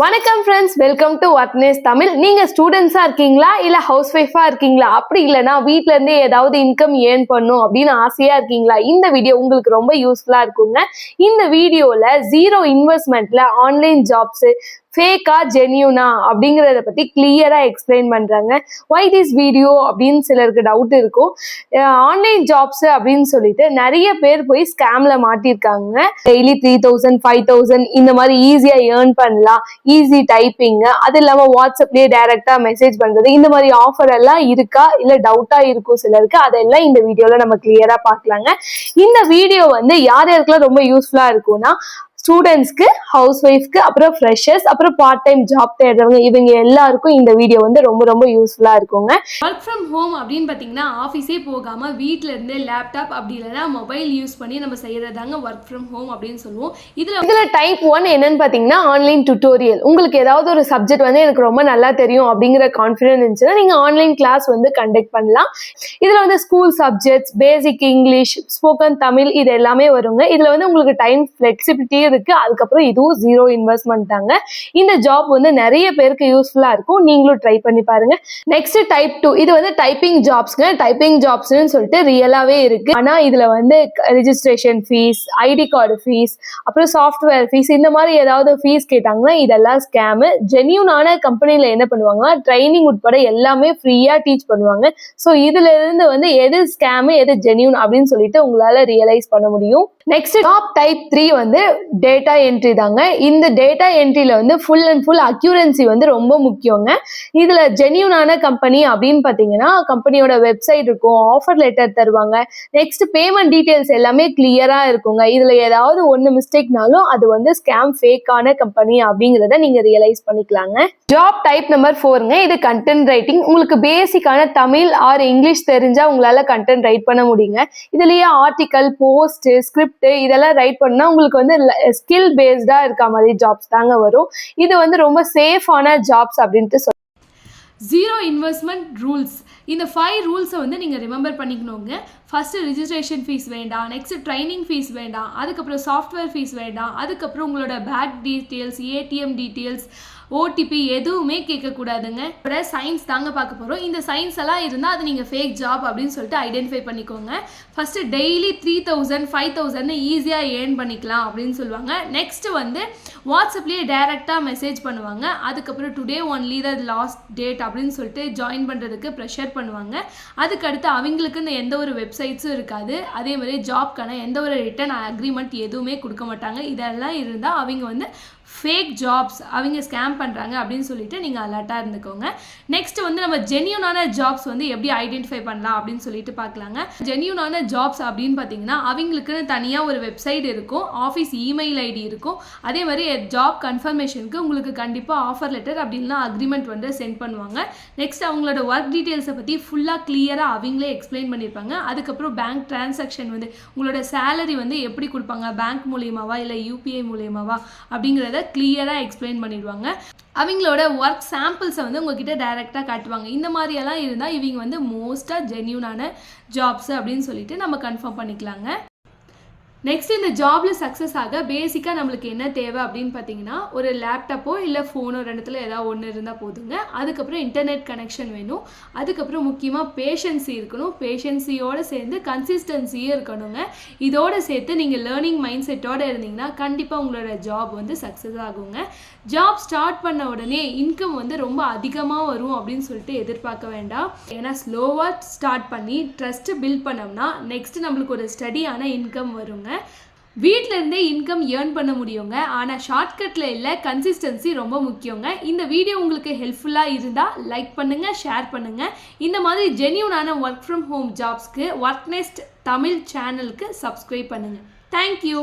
வணக்கம் friends welcome to work nest Tamil நீங்க ஸ்டூடெண்ட்ஸா இருக்கீங்களா? இல்ல ஹவுஸ் ஒய்ஃபா இருக்கீங்களா? அப்படி இல்லைனா வீட்ல இருந்தே ஏதாவது இன்கம் ஏர்ன் பண்ணும் அப்படின்னு ஆசையா இருக்கீங்களா? இந்த வீடியோ உங்களுக்கு ரொம்ப யூஸ்ஃபுல்லா இருக்குங்க. இந்த வீடியோல ஜீரோ இன்வெஸ்ட்மெண்ட்ல ஆன்லைன் ஜாப்ஸ் ஃபேக்கா ஜென்யூனா அப்படிங்கிறத பத்தி கிளியரா எக்ஸ்பிளைன் பண்றாங்க. ஒய் திஸ் வீடியோ அப்படின்னு சிலருக்கு டவுட் இருக்கும். ஆன்லைன் ஜாப்ஸ் அப்படின்னு சொல்லிட்டு நிறைய பேர் போய் ஸ்கேம்ல மாட்டிருக்காங்க. Daily three thousand five thousand இந்த மாதிரி ஈஸியா ஏர்ன் பண்ணலாம். ஈஸி டைப்பிங் அது இல்லாம வாட்ஸ்அப்லயே டைரக்டா மெசேஜ் பண்றது இந்த மாதிரி ஆஃபர் எல்லாம் இருக்கா இல்ல டவுட்டா இருக்கும் சிலருக்கு? அதெல்லாம் இந்த வீடியோல நம்ம கிளியரா பார்க்கலாங்க. இந்த வீடியோ வந்து யார் யாருக்கெல்லாம் ரொம்ப யூஸ்ஃபுல்லா இருக்கும்னா ஸ்டூடெண்ட்ஸ்க்கு ஹவுஸ் ஒய்ஃப்க்கு அப்புறம் ஃப்ரெஷர்ஸ் அப்புறம் பார்ட் டைம் ஜாப் தேடுறவங்க இவங்க எல்லாருக்கும் இந்த வீடியோ வந்து ரொம்ப ரொம்ப யூஸ்ஃபுல்லா இருக்குங்க. ஒர்க் ஃப்ரம் ஹோம் அப்படின்னு பார்த்தீங்கன்னா ஆஃபீஸே போகாமல் வீட்டில் இருந்து லேப்டாப் அப்படி இல்லைன்னா மொபைல் யூஸ் பண்ணி நம்ம செய்கிறதாங்க ஒர்க் ஃப்ரம் ஹோம் அப்படின்னு சொல்லுவோம். இதில் இதுல டைப் ஒன் என்னன்னு பாத்தீங்கன்னா ஆன்லைன் டுட்டோரியல் உங்களுக்கு ஏதாவது ஒரு சப்ஜெக்ட் வந்து எனக்கு ரொம்ப நல்லா தெரியும் அப்படிங்கிற கான்ஃபிடன்ஸ் இருந்துச்சுன்னா நீங்க ஆன்லைன் கிளாஸ் வந்து கண்டக்ட் பண்ணலாம். இதுல வந்து school subjects basic English spoken Tamil இது எல்லாமே வருங்க. இதுல வந்து உங்களுக்கு டைம் ஃபிளெக்சிபிலிட்டி இருக்கு. அதுக்கப்புறம் இதுவும் ஜீரோ இன்வெஸ்ட்மெண்ட் தாங்க இந்த ஜாப் வந்து நிறைய பேருக்கு யூஸ்ஃபுல்லா இருக்கும். நீங்களும் ட்ரை பண்ணி பாருங்க. நெக்ஸ்ட் டைப் டூ இது வந்து டைப்பிங் ஜாப்ஸ்ங்க டைப்பிங் ஜாப்ஸ்னு சொல்லிட்டு ரியலாவே இருக்கு. ஆனா இதுல வந்து registration fees ID card fees அப்புறம் சாஃப்ட்வேர் ஃபீஸ் இந்த மாதிரி ஏதாவது ஃபீஸ் கேட்டாங்கன்னா இதெல்லாம் ஸ்கேமு ஜென்யூனான கம்பெனியில் என்ன பண்ணுவாங்கன்னா ட்ரைனிங் உட்பட எல்லாமே ஃப்ரீயா டீச் பண்ணுவாங்க. ஸோ இதுல இருந்து வந்து எது ஸ்கேமு எது ஜென்யூன் அப்படின்னு சொல்லிட்டு உங்களால ரியலைஸ் பண்ண முடியும். நெக்ஸ்ட் டாப் டைப் த்ரீ வந்து டேட்டா என்ட்ரி தாங்க. இந்த டேட்டா என்ட்ரியில் வந்து ஃபுல் அண்ட் ஃபுல் அக்யூரன்சி வந்து ரொம்ப முக்கியங்க. இதில் ஜென்யூனான கம்பெனி அப்படின்னு பார்த்தீங்கன்னா கம்பெனியோட வெப்சைட் இருக்கும் ஆஃபர் லெட்டர் தருவாங்க. நெக்ஸ்ட் பேமெண்ட் டீட்டெயில்ஸ் எல்லாமே கிளியராக இருக்குங்க. இதில் ஏதாவது ஒன்று மிஸ்டேக்னாலும் அது வந்து ஸ்கேம் ஃபேக்கான கம்பெனி அப்படிங்கிறத நீங்கள் ரியலைஸ் பண்ணிக்கலாங்க. ஜாப் டைப் நம்பர் ஃபோருங்க இது கண்டென்ட் ரைட்டிங் உங்களுக்கு பேசிக்கான தமிழ் ஆர் இங்கிலீஷ் தெரிஞ்சால் உங்களால் கண்டென்ட் ரைட் பண்ண முடியுங்க. இதுலேயே ஆர்டிக்கல் போஸ்ட் ஸ்கிரிப்ட் இதெல்லாம் ரைட் பண்ணால் உங்களுக்கு வந்து ஸ்கில் பேஸ்டாக இருக்க மாதிரி ஜாப்ஸ் தாங்க வரும். இது வந்து ரொம்ப சேஃபான ஜாப்ஸ் அப்படின்ட்டு சொல் ஜீரோ இன்வெஸ்ட்மெண்ட் ரூல்ஸ் இந்த ஃபைவ் ரூல்ஸை வந்து நீங்கள் ரிமெம்பர் பண்ணிக்கணுங்க. ஃபஸ்ட்டு ரிஜிஸ்ட்ரேஷன் ஃபீஸ் வேண்டாம் நெக்ஸ்ட் ட்ரைனிங் ஃபீஸ் வேண்டாம் அதுக்கப்புறம் சாஃப்ட்வேர் ஃபீஸ் வேண்டாம் அதுக்கப்புறம் உங்களோட bank details ATM details OTP எதுவுமே கேட்கக்கூடாதுங்க. அப்புறம் சயின்ஸ் தாங்க பார்க்க போகிறோம் இந்த சயின்ஸ் எல்லாம் இருந்தால் அது நீங்கள் ஃபேக் ஜாப் அப்படின்னு சொல்லிட்டு ஐடென்டிஃபை பண்ணிக்கோங்க. First daily three thousand five thousand ஈஸியாக ஏர்ன் பண்ணிக்கலாம் அப்படின்னு சொல்லுவாங்க. நெக்ஸ்ட் வந்து வாட்ஸ்அப்லேயே டைரெக்டாக மெசேஜ் பண்ணுவாங்க. அதுக்கப்புறம் today only the last date அப்படின்னு சொல்லிட்டு ஜாயின் பண்ணுறதுக்கு ப்ரெஷர் பண்ணுவாங்க. அதுக்கடுத்து அவங்களுக்குன்னு எந்த ஒரு வெப்சைட்ஸும் இருக்காது. அதே மாதிரி ஜாப்க்கான எந்த ஒரு ரிட்டன் அக்ரிமெண்ட் எதுவுமே கொடுக்க மாட்டாங்க. இதெல்லாம் இருந்தால் அவங்க வந்து ஃபேக் ஜாப்ஸ் அவங்க ஸ்கேம் பண்ணுறாங்க அப்படின்னு சொல்லிட்டு நீங்கள் அலர்ட்டாக இருந்துக்கோங்க. நெக்ஸ்ட் வந்து நம்ம ஜென்யூனான ஜாப்ஸ் வந்து எப்படி ஐடென்டிஃபை பண்ணலாம் அப்படின்னு சொல்லிட்டு பார்க்கலாங்க. ஜென்யூனான ஜாப்ஸ் அப்படின்னு பார்த்தீங்கன்னா அவங்களுக்குன்னு தனியாக ஒரு வெப்சைட் இருக்கும் ஆஃபீஸ் இமெயில் ஐடி இருக்கும். அதே மாதிரி ஜாப் கன்ஃபர்மேஷனுக்கு உங்களுக்கு கண்டிப்பாக ஆஃபர் லெட்டர் அப்படின்னா அக்ரிமெண்ட் வந்து சென்ட் பண்ணுவாங்க. நெக்ஸ்ட் அவங்களோட ஒர்க் டீட்டெயில்ஸை பற்றி ஃபுல்லாக கிளியராக அவங்களே எக்ஸ்பிளைன் பண்ணியிருப்பாங்க அதுக்கப்புறம் பேங்க் டிரான்சாக்ஷன் வந்து உங்களோட சேலரி வந்து எப்படி கொடுப்பாங்க? பேங்க் மூலியமாவா இல்லை யூபிஐ மூலியமாவா அப்படிங்கிறத கிளியராக எக்ஸ்பிளைன் பண்ணிடுவாங்க. அவங்களோட ஒர்க் சாம்பிள்ஸை வந்து உங்ககிட்ட டைரெக்டாக காட்டுவாங்க. இந்த மாதிரியெல்லாம் இருந்தால் இவங்க வந்து மோஸ்ட்டாக ஜென்யூனான ஜாப்ஸ் அப்படின்னு சொல்லிட்டு நம்ம கன்ஃபார்ம் பண்ணிக்கலாங்க. நெக்ஸ்ட் இந்த ஜாபில் சக்ஸஸ் ஆக பேசிக்காக நம்மளுக்கு என்ன தேவை அப்படின்னு பார்த்தீங்கன்னா ஒரு லேப்டாப்போ இல்லை ஃபோனோ ரெண்டுத்தில் ஏதாவது ஒன்று இருந்தால் போதுங்க. அதுக்கப்புறம் இன்டர்நெட் கனெக்ஷன் வேணும். அதுக்கப்புறம் முக்கியமாக பேஷன்சி இருக்கணும். பேஷன்சியோடு சேர்ந்து கன்சிஸ்டன்சியும் இருக்கணுங்க. இதோடு சேர்த்து நீங்கள் லேர்னிங் மைண்ட் செட்டோடு இருந்தீங்கன்னா கண்டிப்பாக உங்களோட ஜாப் வந்து சக்ஸஸ் ஆகுங்க. ஜாப் ஸ்டார்ட் பண்ண உடனே இன்கம் வந்து ரொம்ப அதிகமாக வரும் அப்படின்னு சொல்லிட்டு எதிர்பார்க்க வேண்டாம். ஏன்னா ஸ்லோவாக ஸ்டார்ட் பண்ணி ட்ரஸ்ட்டு பில்ட் பண்ணோம்னா நெக்ஸ்ட் நம்மளுக்கு ஒரு ஸ்டடியான இன்கம் வருங்க. வீட்டிலேருந்தே இன்கம் ஏர்ன் பண்ண முடியுங்க. ஆனால் ஷார்ட்கட்டில் இல்லை கன்சிஸ்டன்சி ரொம்ப முக்கியங்க. இந்த வீடியோ உங்களுக்கு ஹெல்ப்ஃபுல்லாக இருந்தால் லைக் பண்ணுங்கள் ஷேர் பண்ணுங்கள் இந்த மாதிரி ஜென்யூனான ஒர்க் ஃப்ரம் ஹோம் ஜாப்ஸ்க்கு ஒர்க் நெஸ்ட் தமிழ் சேனலுக்கு சப்ஸ்கிரைப் பண்ணுங்கள் தேங்க்யூ